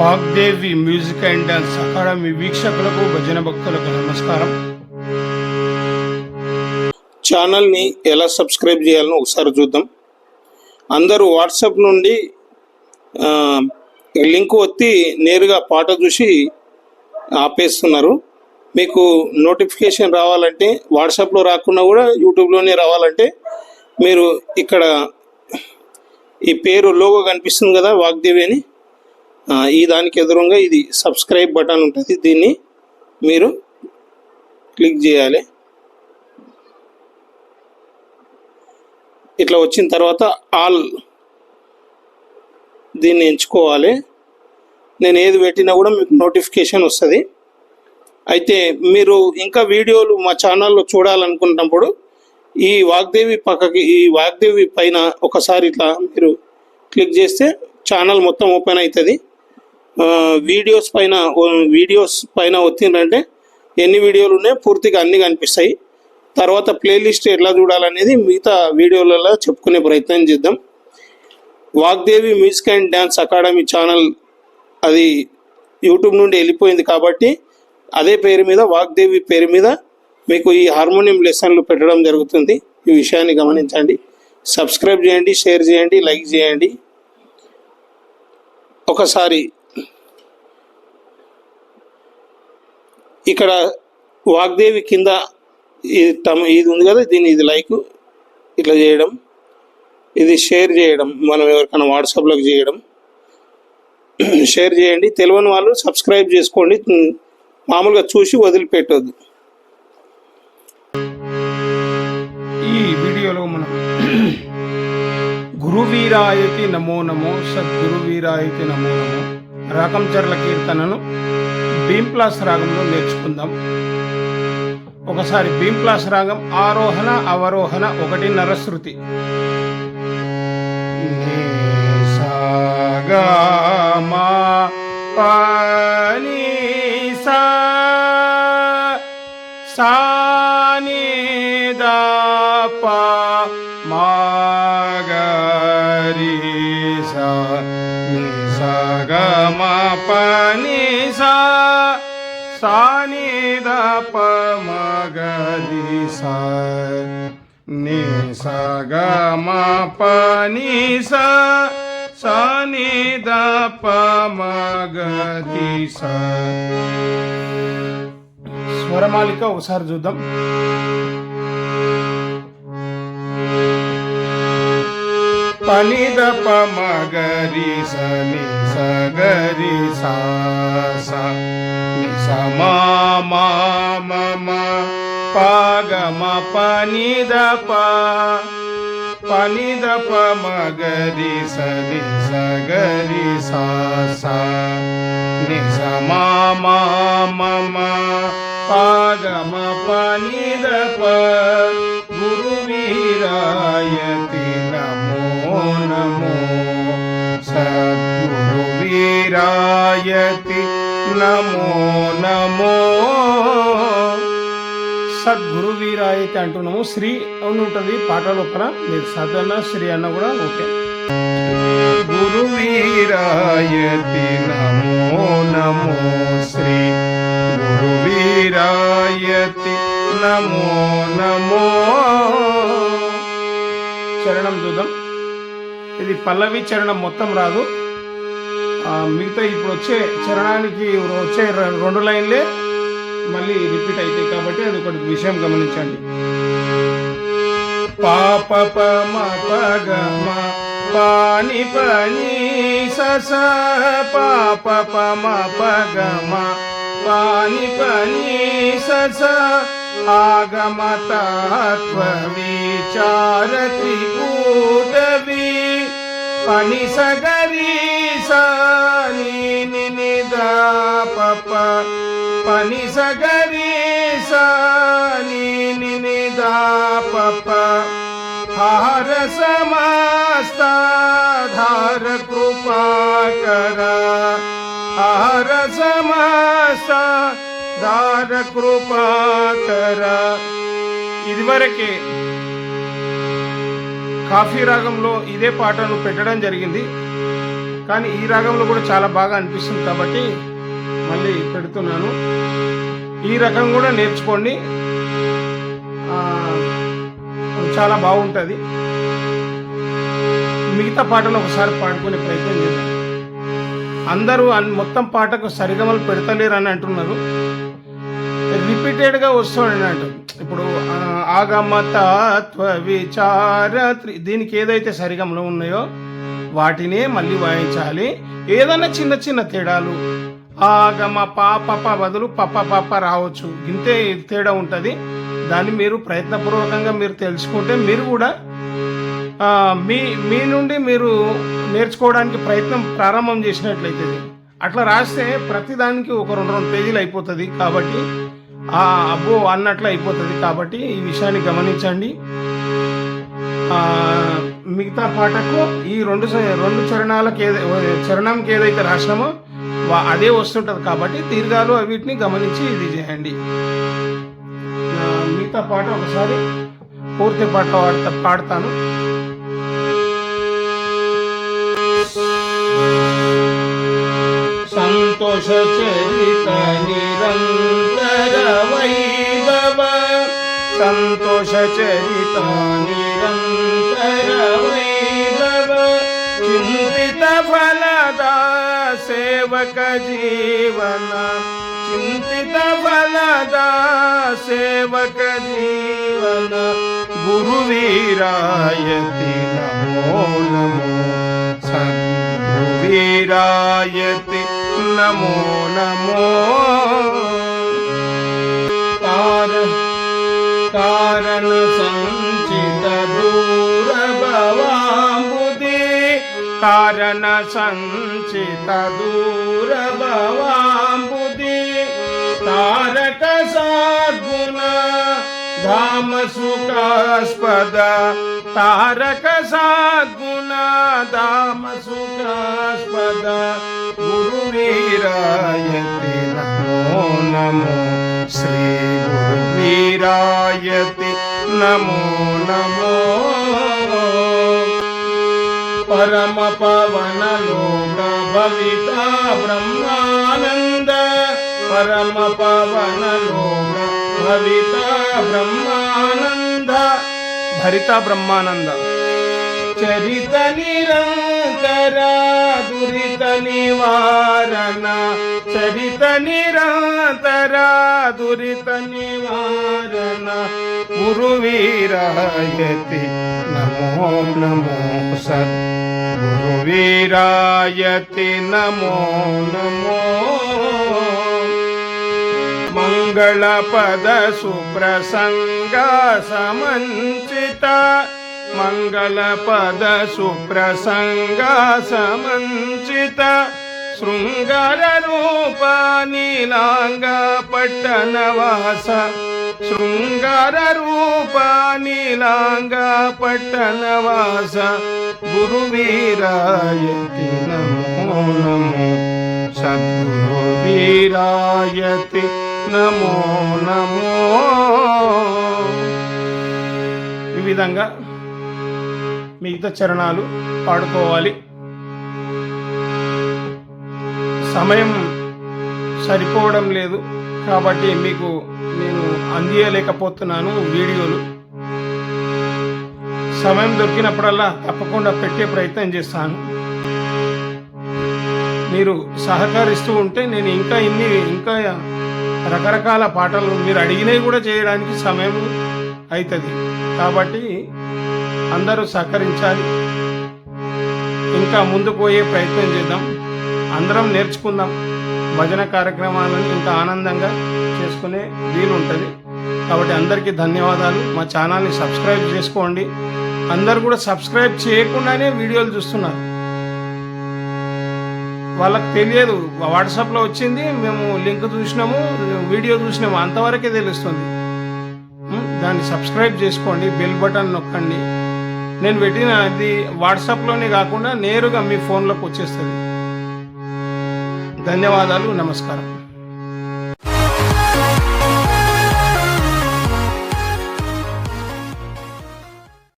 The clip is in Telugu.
Vagdevi music and dance academy వీక్షకులకు భజన భక్తులకు నమస్కారం. ఛానల్ని ఎలా సబ్స్క్రైబ్ చేయాలో ఒకసారి చూద్దాం. అందరూ వాట్సాప్ నుండి లింక్ ఒత్తి నేరుగా పాట చూసి ఆపేస్తున్నారు. మీకు నోటిఫికేషన్ రావాలంటే వాట్సాప్లో రాకుండా కూడా యూట్యూబ్లోనే రావాలంటే మీరు ఇక్కడ ఈ పేరు లోగో కనిపిస్తుంది కదా వాగ్దేవి అని. ఈ దానికి ఎదురుగా ఇది సబ్స్క్రైబ్ బటన్ ఉంటుంది. దీన్ని మీరు క్లిక్ చేయాలి. ఇట్లా వచ్చిన తర్వాత ఆల్ దీన్ని ఎంచుకోవాలి. నేను ఏది పెట్టినా కూడా మీకు నోటిఫికేషన్ వస్తుంది. అయితే మీరు ఇంకా వీడియోలు మా ఛానల్లో చూడాలనుకున్నప్పుడు ఈ వాగ్దేవి పక్కకి ఈ వాగ్దేవి పైన ఒకసారి ఇట్లా మీరు క్లిక్ చేస్తే ఛానల్ మొత్తం ఓపెన్ అవుతుంది. వీడియోస్ పైన వీడియోస్ పైన వచ్చిందంటే ఎన్ని వీడియోలు ఉన్నాయో? పూర్తిగా అన్ని కనిపిస్తాయి. తర్వాత ప్లేలిస్ట్ ఎట్లా చూడాలనేది మిగతా వీడియోలలో చెప్పుకునే ప్రయత్నం చేద్దాం. Vagdevi music and dance academy channel అది యూట్యూబ్ నుండి వెళ్ళిపోయింది కాబట్టి అదే పేరు మీద వాగ్దేవి పేరు మీద మీకు ఈ హార్మోనియం లెసన్లు పెట్టడం జరుగుతుంది. ఈ విషయాన్ని గమనించండి. సబ్స్క్రైబ్ చేయండి షేర్ చేయండి లైక్ చేయండి. ఒకసారి ఇక్కడ వాగ్దేవి కింద ఇది తమ ఇది ఉంది కదా దీన్ని ఇది లైక్ ఇట్లా చేయడం. ఇది షేర్ చేయడం మనం ఎవరికైనా వాట్సాప్లోకి చేయడం. షేర్ చేయండి. తెలియని వాళ్ళు సబ్స్క్రైబ్ చేసుకోండి. మామూలుగా చూసి వదిలిపెట్టొద్దు. ఈ వీడియోలో మనం గురువీరాయతి నమో నమో సద్గురువీరాయతి నమో నమో రకం చర్ల కీర్తనను భీంప్లాస్ రాగంలో నేర్చుకుందాం. ఒకసారి భీంప్లాస్ రాగం ఆరోహణ అవరోహణ ఒకటిన్నర శృతి సాగమా సా పా ని సా సా ని మా సా. ని సా సా ని దా పా మా గా రి సా ని సా గా మా పా ని సా సా ని దా పా మా గా రి సా స్వరమాలిక ఒకసారి చూద్దాం ಪನಿದ ಪ ಮಗರಿ ಸನಿ ಸಗರಿ ಸಾಸ ನಿಸ ಮಾಮ ಪಾಗಮ ಪನಿದ ಪ ಪನಿದ ಪ ಮಗರಿ ಸನಿ ಸಗರಿ ಸಾಸ ನಿಸ ಮಾಮ ಪಾಗಮ ಪನಿದ ಪ ಗುರುವೀರಾ వీరాయతి నమో నమో సద్గురు వీరాయతి అంటున్నాము. శ్రీ అని ఉంటుంది పాట లోపల మీరు సదన శ్రీ అన్న కూడా ఓకే. గురు వీరాయతి నమో నమో శ్రీ గురు వీరాయతి నమో నమో. చరణం చూద్దాం. ఇది పల్లవి చరణం మొత్తం రాదు. మిగతా ఇప్పుడు వచ్చే చరణానికి వచ్చే రెండు లైన్లే మళ్ళీ రిపీట్ అవుతాయి కాబట్టి అది ఒకటి విషయం గమనించండి. పాప పమ పాని పని సస పాప పమ పాని పని సస ఆగమ తత్వ విచార త్రికూటవి पाणी सगरी सानी निनिदा पप्पा पाणी सगरी सानी निनिदा पप्पा हार समास्ता धार कृपा करा. हार समास्ता धार कृपा करा. ಇದುವರೆಗೆ కాఫీ రాగంలో ఇదే పాటను పెట్టడం జరిగింది. కానీ ఈ రాగంలో కూడా చాలా బాగా అనిపిస్తుంది కాబట్టి మళ్ళీ పెడుతున్నాను. ఈ రకం కూడా నేర్చుకోండి. చాలా బాగుంటుంది. మిగతా పాటలు ఒకసారి పాడుకునే ప్రయత్నం చేద్దాం. అందరూ అన్- మొత్తం పాటకు సరిగమలు పెడతలేరు అని అంటున్నారు. రిపీటెడ్గా వస్తుంది ఇప్పుడు ఆగమతత్వ ఆగమ విచార దీనికి ఏదైతే సరిగమలో ఉన్నాయో వాటినే మళ్ళీ వాయించాలి. ఏదైనా చిన్న చిన్న తేడాలు. ఆగమ పాప బదులు పప్ప పాప రావచ్చు. ఇంతే తేడా ఉంటుంది. దాన్ని మీరు ప్రయత్నపూర్వకంగా మీరు తెలుసుకుంటే మీరు కూడా మీ మీ నుండి మీరు నేర్చుకోవడానికి ప్రయత్నం ప్రారంభం చేసినట్లయితే అట్లా రాస్తే ప్రతిదానికి ఒక రెండు రెండు పేజీలు అయిపోతుంది కాబట్టి అబ్బో అన్నట్లు అయిపోతుంది కాబట్టి ఈ విషయాన్ని గమనించండి. మిగతా పాటకు ఈ రెండు రెండు చరణాలకు ఏదై చరణంకి ఏదైతే రాసినామో వా- అదే వస్తుంటుంది కాబట్టి దీర్ఘాలు వీటిని గమనించి ఇది చేయండి. మిగతా పాట ఒకసారి పూర్తి పాట పాడతా పాడతాను. సంతోష चरिताङ्गत भलदावक जीवन चिन्तितफलदा सेवकजीवन सेवक जीवन गुरुीरायति नमो नमो। वीरायति नमो नमो। ञ्चित दूरबवा बुधी कारण संचित तारक साधुना దూర భవాంబుది తారక సద్గుణ ధామ సుఖాస్పద తారక సద్గుణ ధామ సుఖాస్పద గురువీరాయతి నమో నమో శ్రీ గురువీరాయతి నమో నమో పరమ పవన లోక భవిత బ్రహ్మానంద భవిత బ్రహ్మానంద భరిత బ్రహ్మానంద చరిత నిరంతర దురిత నివారణ చరిత నిరంతర దురిత నివారణ గురువీరాయతి నమో నమో సత్ గురువీరాయతి నమో నమో मङ्गलपद सुप्रसङ्गा समञ्चिता मङ्गलपद सुप्रसङ्गा समञ्चित शृङ्गारूप नीलाङ्गपट्टनवास शृङ्गारूप नीलाङ्गपट्टनवास गुरुवीरायति नमो नमो सद्गुरुवीरायति నమో నమో. ఈ విధంగా మిగతా చరణాలు పాడుకోవాలి. సమయం సరిపోవడం లేదు కాబట్టి మీకు నేను అందియలేకపోతున్నాను వీడియోలు. సమయం దొరికినప్పుడల్లా తప్పకుండా పెట్టే ప్రయత్నం చేస్తాను. మీరు సహకరిస్తూ ఉంటే నేను ఇంకా ఇన్ని ఇంకా రకరకాల పాటలు మీరు అడిగినవి కూడా చేయడానికి సమయం అవుతుంది కాబట్టి అందరూ సహకరించాలి. ఇంకా ముందు పోయే ప్రయత్నం చేద్దాం. అందరం నేర్చుకుందాం. భజన కార్యక్రమాలను ఇంకా ఆనందంగా చేసుకునే వీలు ఉంటుంది కాబట్టి అందరికీ ధన్యవాదాలు. మా ఛానల్ని సబ్స్క్రైబ్ చేసుకోండి. అందరు కూడా సబ్స్క్రైబ్ చేయకుండానే వీడియోలు చూస్తున్నారు. వాళ్ళకి తెలియదు. వాట్సాప్లో వచ్చింది మేము లింక్ చూసినాము వీడియో చూసినాము అంతవరకే తెలుస్తుంది. దాన్ని సబ్స్క్రైబ్ చేసుకోండి బెల్ బటన్ నొక్కండి. నేను పెట్టిన అది వాట్సాప్లోనే కాకుండా నేరుగా మీ ఫోన్లోకి వచ్చేస్తుంది. ధన్యవాదాలు నమస్కారం.